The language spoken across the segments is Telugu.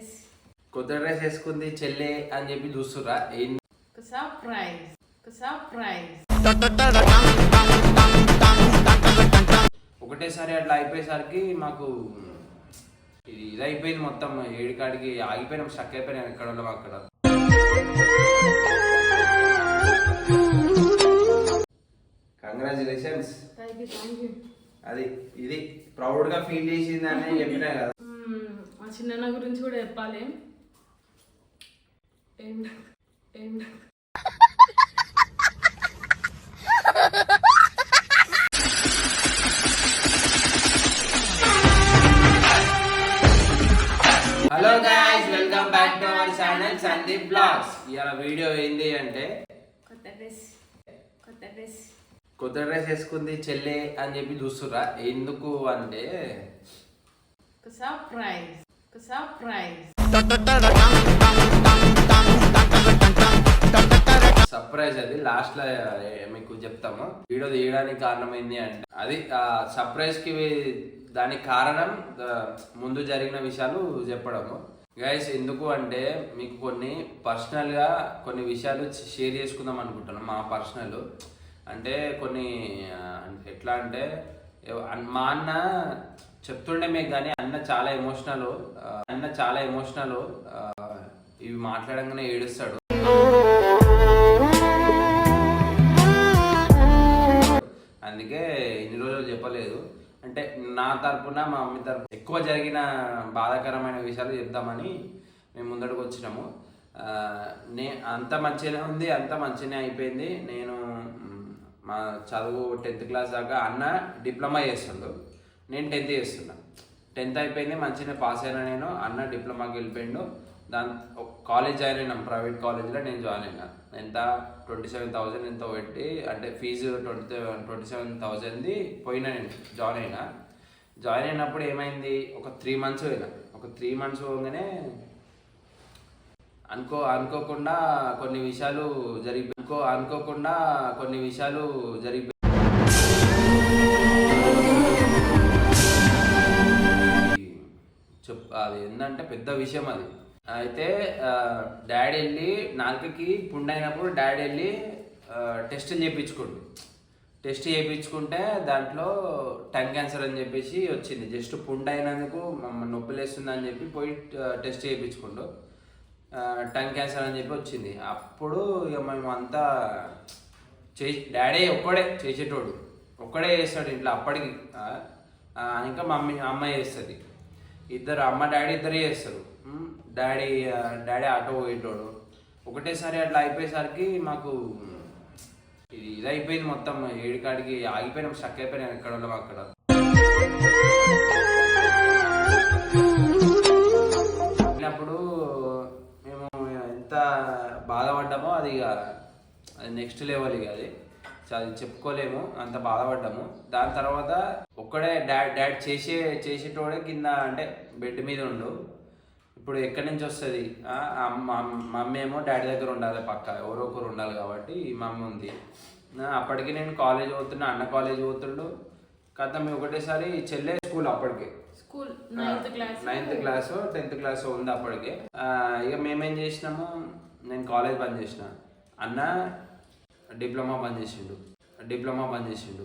డ్రెస్. కొత్త డ్రెస్ వేసుకుంది చెల్లె అని చెప్పి చూస్తురా ఏం సర్ప్రైజ్ సర్ప్రైజ్ ఒకటేసారి అట్లా అయిపోయేసరికి మాకు ఇది ఇదైపోయింది మొత్తం. ఏడికాడికి ఆగిపోయినాం స్టక్ అయిపోయినాం ఎక్కడ ఉన్నాం అక్కడ. కంగ్రాచులేషన్స్ అది ఇది ప్రౌడ్గా ఫీల్ చేసింది అని చెప్పినా కదా. చిన్న గురించి కూడా చెప్పాలి. ఏం ఏం hello guys welcome back to our channel Sandeep vlogs ఇవాళ వీడియో ఏంది అంటే కొత్త డ్రెస్. కొత్త డ్రెస్. కొత్త డ్రెస్ వేసుకుంది చెల్లె అని చెప్పి చూస్తురా ఎందుకు అంటే ఒక సర్ప్రైజ్ సర్ప్రైజ్ సర్ప్రైజ్ అది లాస్ట్లో మీకు చెప్తాము. వీడియో తీయడానికి కారణమైంది అంటే అది సర్ప్రైజ్కి దానికి కారణం ముందు జరిగిన విషయాలు చెప్పడము. గైస్ ఎందుకు అంటే మీకు కొన్ని పర్సనల్గా కొన్ని విషయాలు షేర్ చేసుకుందాం అనుకుంటున్నాం మా పర్సనల్ అంటే కొన్ని ఎట్లా అంటే మా అన్న చెప్తుండే మీకు కానీ అన్న చాలా ఎమోషనల్ అన్న చాలా ఎమోషనల్ ఇవి మాట్లాడంగానే ఏడుస్తాడు. అందుకే ఇన్ని రోజులు చెప్పలేదు. అంటే నా తరపున మా మమ్మీ తరపున ఎక్కువ జరిగిన బాధాకరమైన విషయాలు చెప్దామని మేము ముందడికి వచ్చినాము. నే అంత మంచిగానే ఉంది అంత మంచిగానే అయిపోయింది. నేను మా చదువు టెన్త్ క్లాస్ దాకా అన్న డిప్లొమా చేస్తుండ్రు నేను టెన్త్ చేస్తున్నా. టెన్త్ అయిపోయింది మంచిగా పాస్ అయినా నేను. అన్న డిప్లొమాకి వెళ్ళిపోయిండు. దాని కాలేజ్ జాయిన్ అయినాం. ప్రైవేట్ కాలేజ్లో నేను జాయిన్ అయినా. ఎంత? ట్వంటీ సెవెన్ థౌజండ్ ఎంత పెట్టి అంటే ఫీజు ట్వంటీ ట్వంటీ సెవెన్ థౌజండ్ది పోయినా నేను. జాయిన్ అయినా. జాయిన్ అయినప్పుడు ఏమైంది? ఒక త్రీ మంత్స్ పోయినా. ఒక త్రీ మంత్స్ పోగానే అనుకో అనుకోకుండా కొన్ని విషయాలు జరిగి అనుకో అనుకోకుండా కొన్ని విషయాలు జరిగి అది ఏంటంటే పెద్ద విషయం అది. అయితే డాడీ వెళ్ళి నాలుకకి పుండ్ అయినప్పుడు డాడీ వెళ్ళి టెస్ట్ టెస్టులు చేయించుకోండి టెస్ట్ చేయించుకుంటే దాంట్లో టంగ్ క్యాన్సర్ అని చెప్పేసి వచ్చింది. జస్ట్ పుండు అయినందుకు మమ్మ నొప్పి లేస్తుంది అని చెప్పి పోయి టెస్ట్ చేయించుకుండు. టంగ్ క్యాన్సర్ అని చెప్పి వచ్చింది. అప్పుడు ఇక మేము అంతా చే డాడీ ఒక్కడే చేసేటోడు. ఒక్కడే చేస్తాడు ఇంట్లో అప్పటికి. ఇంకా మమ్మీ అమ్మ చేస్తుంది. ఇద్దరు అమ్మ డాడీ ఇద్దరే చేస్తారు. డాడీ డాడీ ఆటో పోయేటోడు. ఒకటేసారి అట్లా అయిపోయేసరికి మాకు ఇది ఇదైపోయింది మొత్తం. ఏడికాడికి ఆగిపోయినాం స్టక్ అయిపోయినాం ఎక్కడ ఉన్నాం అక్కడ. అయినప్పుడు మేము ఎంత బాధపడ్డామో అది ఇక అది నెక్స్ట్ లెవెల్ ఇక అది. అది చెప్పుకోలేము అంత బాధపడ్డాము. దాని తర్వాత ఒక్కడే డాడ్ డాడ్ చేసే చేసేటోడే కింద అంటే బెడ్ మీద ఉండు. ఇప్పుడు ఎక్కడి నుంచి వస్తుంది? మమ్మీ ఏమో డాడీ దగ్గర ఉండాలి పక్క ఎవరో ఒకరు ఉండాలి కాబట్టి ఈ మమ్మీ ఉంది. అప్పటికి నేను కాలేజ్ పోతున్నా అన్న కాలేజ్ పోతుండు. కథ మేము ఒకటేసారి చెల్లె స్కూల్ అప్పటికే. School ninth class. Ninth class tenth class ఉంది అప్పటికే. ఇక మేమేం చేసినాము? నేను కాలేజ్ బంద్ చేసిన. అన్న డిప్లొమా బంద్ చేసిండు. డిప్లొమా బంద్ చేసిండు.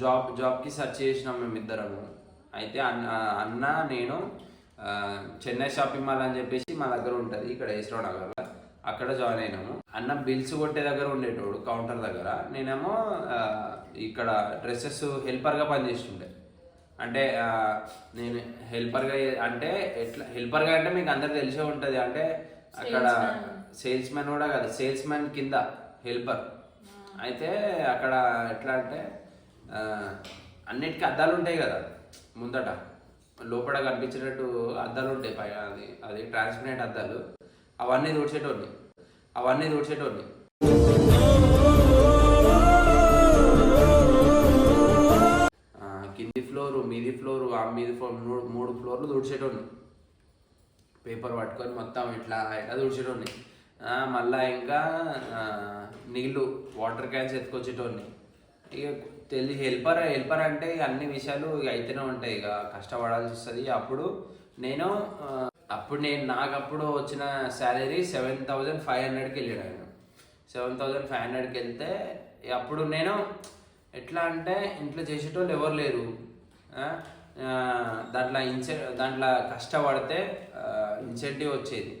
జాబ్ జాబ్కి సెర్చ్ చేసినాం మేమిద్దరము అయితే అన్న అన్న నేను చెన్నై షాపింగ్ మాల్ అని చెప్పేసి మా దగ్గర ఉంటుంది ఇక్కడ ఈశ్వర నగర్లో. అక్కడ జాయిన్ అయినాము. అన్న బిల్స్ కొట్టే దగ్గర ఉండేటోడు కౌంటర్ దగ్గర. నేనేమో ఇక్కడ డ్రెస్సెస్ హెల్పర్గా పనిచేస్తుండే. అంటే నేను హెల్పర్గా అంటే ఎట్లా హెల్పర్గా అంటే మీకు అందరికి తెలిసే ఉంటుంది. అంటే అక్కడ సేల్స్ మ్యాన్ కూడా కాదు సేల్స్ మ్యాన్ కింద హెల్పర్ అయితే అక్కడ ఎట్లా అంటే అన్నిటికీ అద్దాలు ఉంటాయి కదా ముందట. లోపల కనిపించేటట్టు అద్దాలు ఉంటాయి. పై అది అది ట్రాన్స్పరెంట్ అద్దాలు. అవన్నీ దూడ్చేటోడిని అవన్నీ దూడ్చేటోడిని కింది ఫ్లోరు మీది ఫ్లోరు ఆ మీది ఫ్లోర్ మూడు మూడు ఫ్లోర్లు తుడిచేటోడిని. పేపర్ పట్టుకొని మొత్తం ఇట్లా ఇట్లా తుడిచేటోడిని. మళ్ళా ఇంకా నీళ్ళు వాటర్ క్యాన్స్ ఎత్తుకొచ్చేటోడిని. ఇక తెలి హెల్పర్ హెల్పర్ అంటే ఇక అన్ని విషయాలు ఇక అయితేనే ఉంటాయి. ఇక కష్టపడాల్సి వస్తుంది. అప్పుడు నేను అప్పుడు నేను నాకు అప్పుడు వచ్చిన శాలరీ సెవెన్ థౌజండ్ ఫైవ్ హండ్రెడ్కి వెళ్ళాను సెవెన్ థౌజండ్ ఫైవ్ హండ్రెడ్కి వెళ్తే ఇక అప్పుడు నేను ఎట్లా అంటే ఇంట్లో చేసేటోళ్ళు ఎవరు లేరు. దాంట్లో ఇన్సె దాంట్లో కష్టపడితే ఇన్సెంటివ్ వచ్చేది.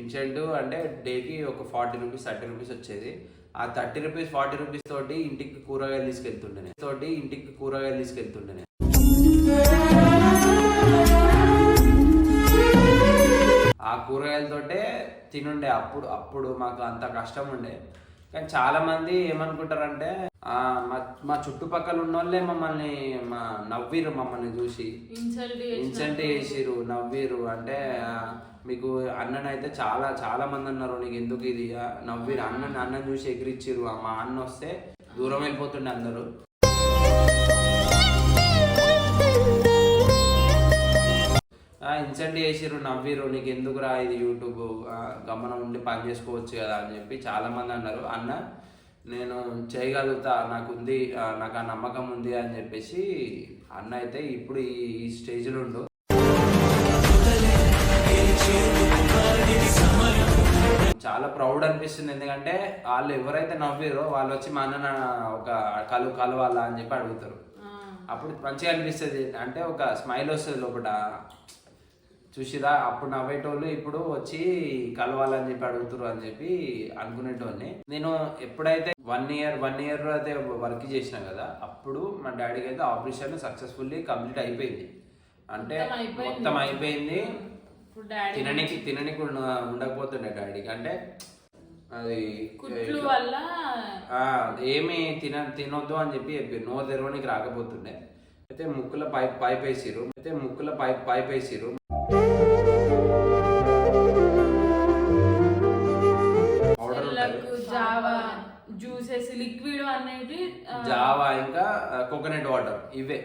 ఇన్సెంటివ్ అంటే డేకి ఒక ఫార్టీ రూపీస్ థర్టీ రూపీస్ వచ్చేది. ఆ థర్టీ రూపీస్ ఫార్టీ రూపీస్ తోటి ఇంటికి కూరగాయలు తీసుకెళ్తుండే తోటి ఇంటికి కూరగాయలు తీసుకెళ్తుండే ఆ కూరగాయలతోటే తినుండే. అప్పుడు అప్పుడు మాకు అంత కష్టం ఉండే. కానీ చాలా మంది ఏమనుకుంటారంటే ఆ, మా చుట్టుపక్కల ఉన్న వాళ్ళే మమ్మల్ని మా నవ్విరు మమ్మల్ని చూసి. ఇన్సల్ట్ చేసిరు నవ్విరు అంటే మీకు అన్ననైతే చాలా చాలా మంది అన్నారు నీకు ఎందుకు ఇది? నవ్విరు అన్న అన్నని చూసి ఎగిరిచ్చిరు ఆ, మా అన్న వస్తే దూరం వెళ్ళిపోతుండే అందరూ. ఇన్సెంట్ చేసిరు నవ్విరు నీకు ఎందుకురా ఇది యూట్యూబ్? గమనం ఉండి పని చేసుకోవచ్చు కదా అని చెప్పి చాలా మంది అన్నారు. అన్న నేను చేయగలుగుతా నాకు ఉంది నాకు ఆ నమ్మకం ఉంది అని చెప్పేసి అన్న అయితే ఇప్పుడు ఈ ఈ స్టేజ్లో ఉండు. చాలా ప్రౌడ్ అనిపిస్తుంది. ఎందుకంటే వాళ్ళు ఎవరైతే నవ్విరో వాళ్ళు వచ్చి మా అన్న ఒక కలు కలవాలా అని చెప్పి అడుగుతారు. అప్పుడు మంచిగా అనిపిస్తుంది. అంటే ఒక స్మైల్ వస్తుంది లోపల. చూసిరా అప్పుడు నవ్వేటోళ్ళు ఇప్పుడు వచ్చి కలవాలని చెప్పి అడుగుతారు అని చెప్పి అనుకునేటోడిని. నేను ఎప్పుడైతే వన్ ఇయర్ వన్ ఇయర్ అయితే వర్క్ చేసిన కదా అప్పుడు మా డాడీకి అయితే ఆపరేషన్ సక్సెస్ఫుల్లీ కంప్లీట్ అయిపోయింది. అంటే మొత్తం అయిపోయింది. తిననికి తిననికి ఉండ- ఉండకపోతుండే డాడీకి అంటే అది ఏమి తిన తినొద్దు అని చెప్పి చెప్పారు నో తెరవనికి రాకపోతుండే. అయితే ముక్కుల పైప్ పైప్ వేసిరు అయితే ముక్కుల పైప్ పైప్ వేసిరు జావా జ్యూసెస్ లిక్విడ్ అనేది జావా ఇంకా కోకోనట్ వాటర్ ఇవే.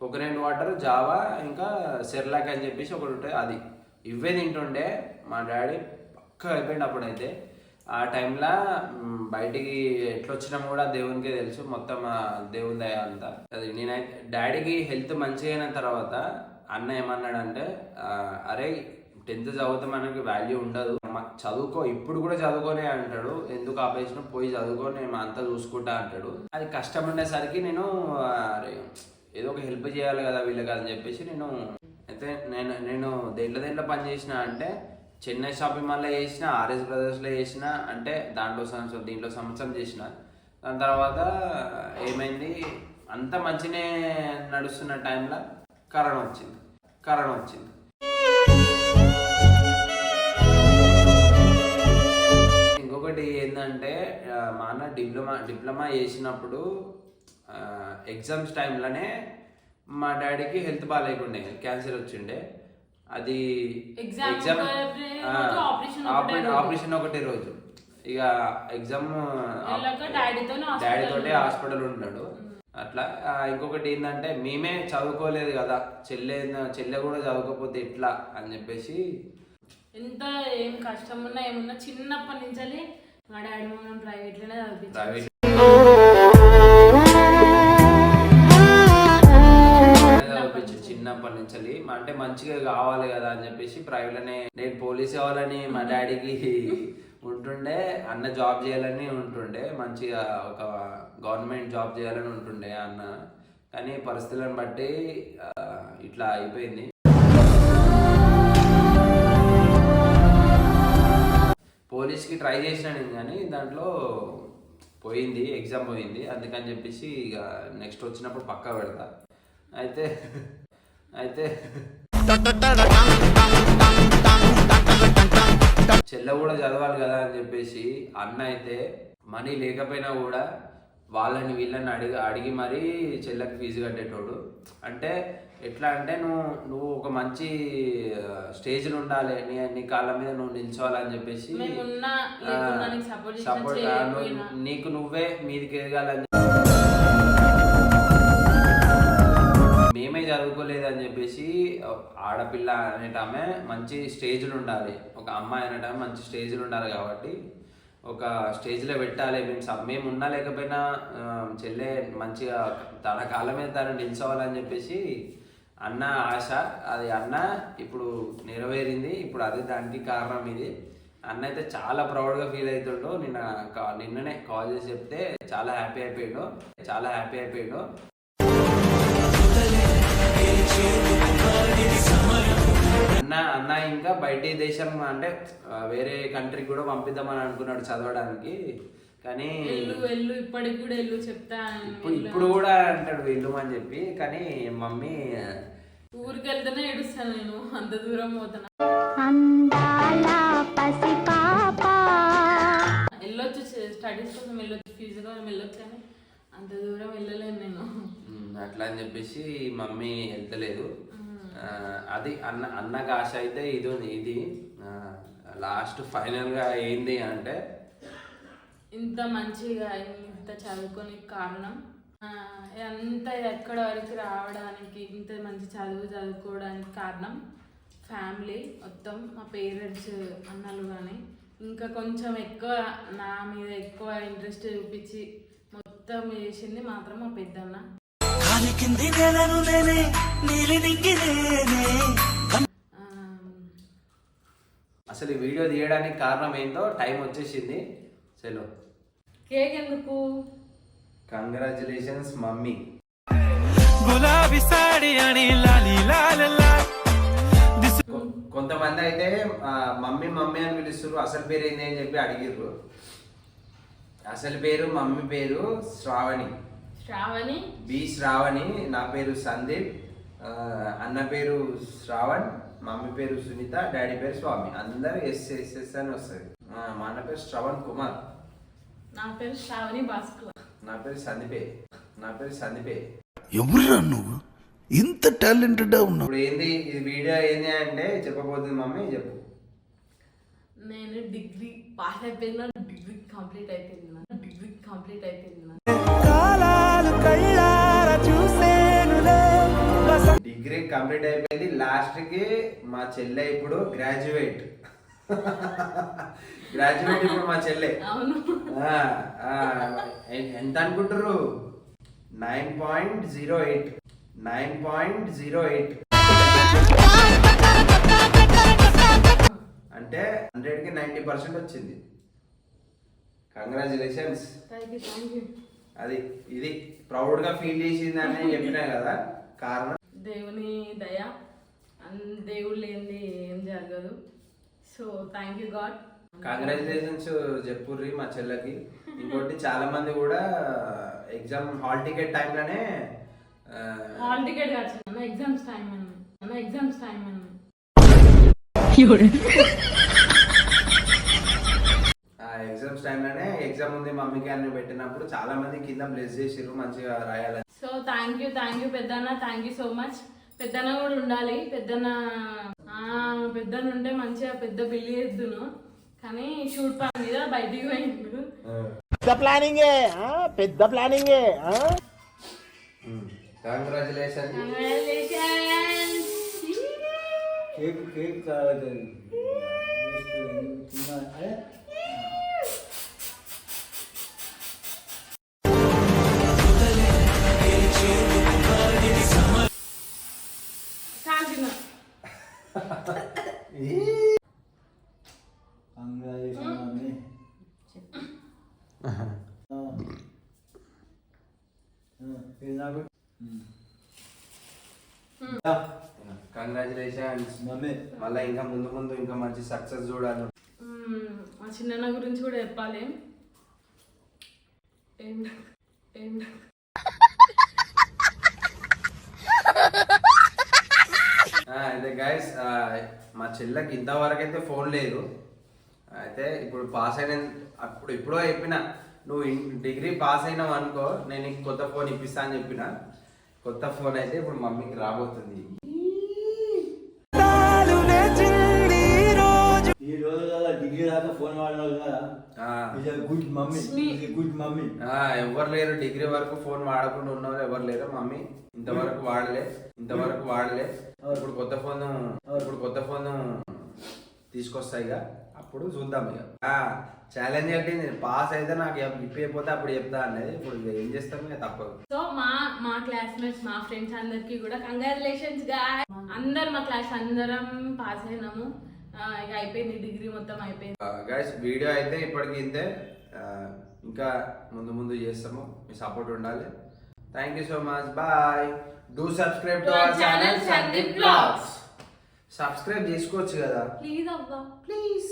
కోకోనట్ వాటర్ జావా ఇంకా సెర్లాక్ అని చెప్పేసి ఒకటి ఉంటుంది. అది. ఇవే తింటుండే మా డాడీ పక్క అయిపోయింది అప్పుడైతే. ఆ టైంలో బయటికి ఎట్లా వచ్చినా కూడా దేవునికే తెలుసు మొత్తం దేవుని దయ అంతా. అది నేనైతే డాడీకి హెల్త్ మంచిగా అయిన తర్వాత అన్న ఏమన్నాడంటే అరే టెన్త్ చదివితే మనకి వాల్యూ ఉండదు. చదువుకో ఇప్పుడు కూడా చదువుకోనే అంటాడు. ఎందుకు ఆపేసిన పోయి చదువుకో నేను అంతా చూసుకుంటా అంటాడు. అది కష్టం ఉండేసరికి నేను అరే ఏదో ఒక హెల్ప్ చేయాలి కదా వీళ్ళకి అని చెప్పేసి నేను అయితే నేను నేను దేంట్లో దేంట్లో పని చేసిన అంటే చెన్నై షాపింగ్ మాల్లో చేసిన ఆర్ఎస్ బ్రదర్స్లో చేసిన అంటే దాంట్లో సంవత్సరం దీంట్లో సంవత్సరం చేసిన. దాని తర్వాత ఏమైంది? అంత మంచినే నడుస్తున్న టైంలో కరోనా వచ్చింది. కరోనా వచ్చింది. ఇంకొకటి ఏంటంటే మా అన్న డిప్లొమా డిప్లొమా చేసినప్పుడు ఎగ్జామ్స్ టైంలోనే మా డాడీకి హెల్త్ బాగాలేకుండే క్యాన్సర్ వచ్చిండే. అది ఎగ్జామ్. ఆపరేషన్ ఒకటే రోజు ఇక ఎగ్జామ్ వెళ్ళాక డాడీతోనే hospital డాడీ తోటే ఉన్నాడు. హాస్పిటల్ ఉన్నాడు అట్లా ఇంకొకటి ఏంటంటే మేమే చదువుకోలేదు కదా చెల్లె చెల్లె కూడా చదువుకోకపోతే ఎట్లా అని చెప్పేసి ఎంత ఏం కష్టం ఉన్నా ఏమున్నా చిన్నప్పటి నుంచి మా డాడీ మమ్మల్ని ప్రైవేట్లోనే చదివించారు నుంచి అంటే మంచిగా కావాలి కదా అని చెప్పేసి ప్రైవేట్లోనే నేను పోలీస్ కావాలని మా డాడీకి ఉంటుండే అన్న జాబ్ చేయాలని ఉంటుండే మంచిగా ఒక గవర్నమెంట్ జాబ్ చేయాలని ఉంటుండే అన్న. కానీ పరిస్థితులను బట్టి ఇట్లా అయిపోయింది. పోలీస్కి ట్రై చేసిన నేను కానీ దాంట్లో పోయింది ఎగ్జామ్ పోయింది. అందుకని చెప్పేసి ఇక నెక్స్ట్ వచ్చినప్పుడు పక్కా పెడతా. అయితే అయితే చెల్లె కూడా చదవాలి కదా అని చెప్పేసి అన్న అయితే మనీ లేకపోయినా కూడా వాళ్ళని వీళ్ళని అడిగి అడిగి మరీ చెల్లెకి ఫీజు కట్టేటోడు అంటే ఎట్లా అంటే నువ్వు నువ్వు ఒక మంచి స్టేజ్లో ఉండాలి నీ నీ కాళ్ళ మీద నువ్వు నిల్చోవాలని చెప్పేసి చేయకపోయినా. నీకు నువ్వే మీదికి ఎదగాలని మేమే చదువుకోలేదని చెప్పేసి ఆడపిల్ల అనేటామె మంచి స్టేజ్లు ఉండాలి. ఒక అమ్మాయి అనేటామె మంచి స్టేజ్లు ఉండాలి కాబట్టి ఒక స్టేజ్లో పెట్టాలి. మేము మేము ఉన్నా లేకపోయినా చెల్లె మంచిగా తన కాళ్ళ మీద తను నిల్చోవాలని చెప్పేసి అన్న ఆశ. అది అన్న ఇప్పుడు నెరవేరింది. ఇప్పుడు అదే దానికి కారణం ఇది. అన్న అయితే చాలా ప్రౌడ్గా ఫీల్ అవుతుండో. నిన్న కా- నిన్ననే కాల్ చేసి చెప్తే చాలా హ్యాపీ అయిపోయాడు. చాలా హ్యాపీ అయిపోయాడు. అన్న అన్న ఇంకా బయటి దేశం అంటే వేరే కంట్రీకి కూడా పంపిద్దామని అనుకున్నాడు చదవడానికి. కానీ ఎల్లు ఎల్లు ఇప్పటికి కూడా ఎల్లు చెప్తా ఇప్పుడు ఇప్పుడు కూడా అంటాడు వెళ్ళు అని చెప్పి. కానీ మమ్మీ ఊరికి వెళ్తేనే ఏడుస్తాను నేను అంత దూరం పోతున్నా. వెళ్ళొచ్చు స్టడీస్ కోసం వెళ్ళొచ్చు ఫీజు కోసం వెళ్ళొచ్చు కానీ అంత దూరం వెళ్ళలేను నేను. అట్లా అని చెప్పేసి మమ్మీ వెళ్తలేదు. అది అన్న అన్నకు ఆశ అయితే ఇది ఇది. లాస్ట్ ఫైనల్గా ఏంది అంటే ఇంత మంచిగా ఇంత చదువుకొని కారణం. అంత ఎక్కడ వరకు రావడానికి ఇంత మంచి చదువు చదువుకోవడానికి కారణం ఫ్యామిలీ మొత్తం మా పేరెంట్స్ అన్నలు కానీ ఇంకా కొంచెం ఎక్కువ నా మీద ఎక్కువ ఇంట్రెస్ట్ చూపించి మొత్తం చేసింది మాత్రం మా పెద్దన్న. కింది నేలను నేనే నీలి అసలు ఈ వీడియో తీయడానికి కారణం ఏందో టైం వచ్చేసింది. చలో కేక్ ఎందుకు? Congratulations mummy. గులాబీ సాడి అని లాలి లాల లాల్ దిస్ కొ- కొంతమంది అయితే మమ్మీ మమ్మీ అని పిలుస్తారు అసలు పేరు ఏంది అని చెప్పి అడిగిర్రు. అసలు పేరు మమ్మీ పేరు శ్రావణి. శ్రావణి? బి శ్రావణి నా పేరు సందీప్ అన్న పేరు శ్రావణ్ మమ్మీ పేరు సునీత డాడీ పేరు స్వామి. అందరు ఎస్ ఎస్ ఎస్ అని వస్తుంది. ఆ, మా అన్న పేరు శ్రవణ్ కుమార్. నా పేరు శ్రావణి భాస్కర్. నా పేరు సందీపే. నా పేరు సందీపే. ఎవరురా నువ్వు? ఇంత టాలెంటెడ్గా ఉన్నావు. ఇప్పుడు ఏంది? ఈ వీడియో ఏంది అంటే చెప్పబోతుంది మమ్మీ చెప్పు. నేను డిగ్రీ పాస్ అయిపోయినా డిగ్రీ కంప్లీట్ అయిపోయింది కంప్లీట్ అయిపోయింది డిగ్రీ కంప్లీట్ అయిపోయింది. లాస్ట్కి మా చెల్లె ఇప్పుడు గ్రాడ్యుయేట్. గ్రాడ్యుయేట్ ఇప్పుడు మా చెల్లె. అవును. ఆ, ఆ, ఎ- ఎంత అనుకుంటారు nine point zero eight nine point zero eight అంటే హండ్రెడ్కి నైన్టీ పర్సెంట్ వచ్చింది. Congratulations thank you thank you అది ఇది ప్రౌడ్గా ఫీల్ చేసిందని చెప్పినా కదా కారణం? దేవుని దయ అన్- దేవుడు లేనిది ఏం జరగదు. So thank you god congratulations చెప్పుర్రి మా చెల్లెకి. ఇంకోటి చాలా మంది కూడా ఎగ్జామ్ హాల్ టికెట్ టైంలోనే హాల్ టికెట్ కాదు ఎగ్జామ్స్ టైం అని. అన్న ఎగ్జామ్స్ టైం అని. ఎగ్జామ్స్ టైంలోనే ఎగ్జామ్ ఉంది మమ్మీకి అని పెట్టినప్పుడు చాలా మంది కింద బ్లెస్ చేసిర్రు మంచిగా రాయాలని. So thank you thank you Peddanna thank you so much పెద్దన్న కూడా ఉండాలి. పెద్దన్న ఆ, పెద్దన్న ఉంటే మంచిగా పెద్ద పెళ్ళి చేద్దును. కానీ షూట్ పని మీద బయటికి పోయిండు. Congratulation Congratulations. కేక్ కేక్ కావాలి కంగ్రాచులేషన్స్ మమ్మీ మళ్ళీ ఇంకా ముందు ముందు ఇంకా మంచి సక్సెస్ చూడాలి మా చిన్న గురించి కూడా చెప్పాలి. ఏం ఏం అయితే గైస్ మా చెల్లెకి ఇంతవరకు అయితే ఫోన్ లేదు. అయితే ఇప్పుడు పాస్ అయిన అప్పుడు ఎప్పుడో చెప్పిన నువ్వు డిగ్రీ పాస్ అయినావు అనుకో నేను నీకు కొత్త ఫోన్ ఇప్పిస్తా అని చెప్పిన. కొత్త ఫోన్ అయితే ఇప్పుడు మమ్మీకి రాబోతుంది. ఈ రోజు. ఈ రోజు కదా డిగ్రీ దాకా ఫోన్ వాడినావు కదా. గుడ్ మమ్మీ గుడ్ మమ్మీ ఎవరు లేరు. డిగ్రీ వరకు ఫోన్ వాడకుండా ఉన్న వాళ్ళు ఎవరు లేరు. మమ్మీ ఇంతవరకు వాడలే. ఇంతవరకు వాడలే. ఇప్పుడు కొత్త ఫోన్ ఇప్పుడు కొత్త ఫోన్ తీసుకొస్తాయిగా అప్పుడు చూద్దాం ఇక ఛాలెంజ్ ఏంటి నేను పాస్ అయితే నాకు గిఫ్ట్ అయిపోతే అప్పుడు చెప్తా అనేది ఇప్పుడు ఇక ఏం చేస్తాం ఇక తప్పదు. సో మా మా క్లాస్మేట్స్ మా ఫ్రెండ్స్ అందరికి కూడా కంగ్రాచులేషన్స్గా అందరు మా క్లాస్ అందరం పాస్ అయినాము. ఇక అయిపోయింది డిగ్రీ మొత్తం అయిపోయింది. గైస్ వీడియో అయితే ఇప్పటికి ఇంతే. ఇంకా ముందు ముందు చేస్తాము. మీ సపోర్ట్ ఉండాలి. Thank you so much bye do subscribe to our channel Sandeep blogs subscribe చేసుకోవచ్చు కదా. ప్లీజ్ అవ్వా ప్లీజ్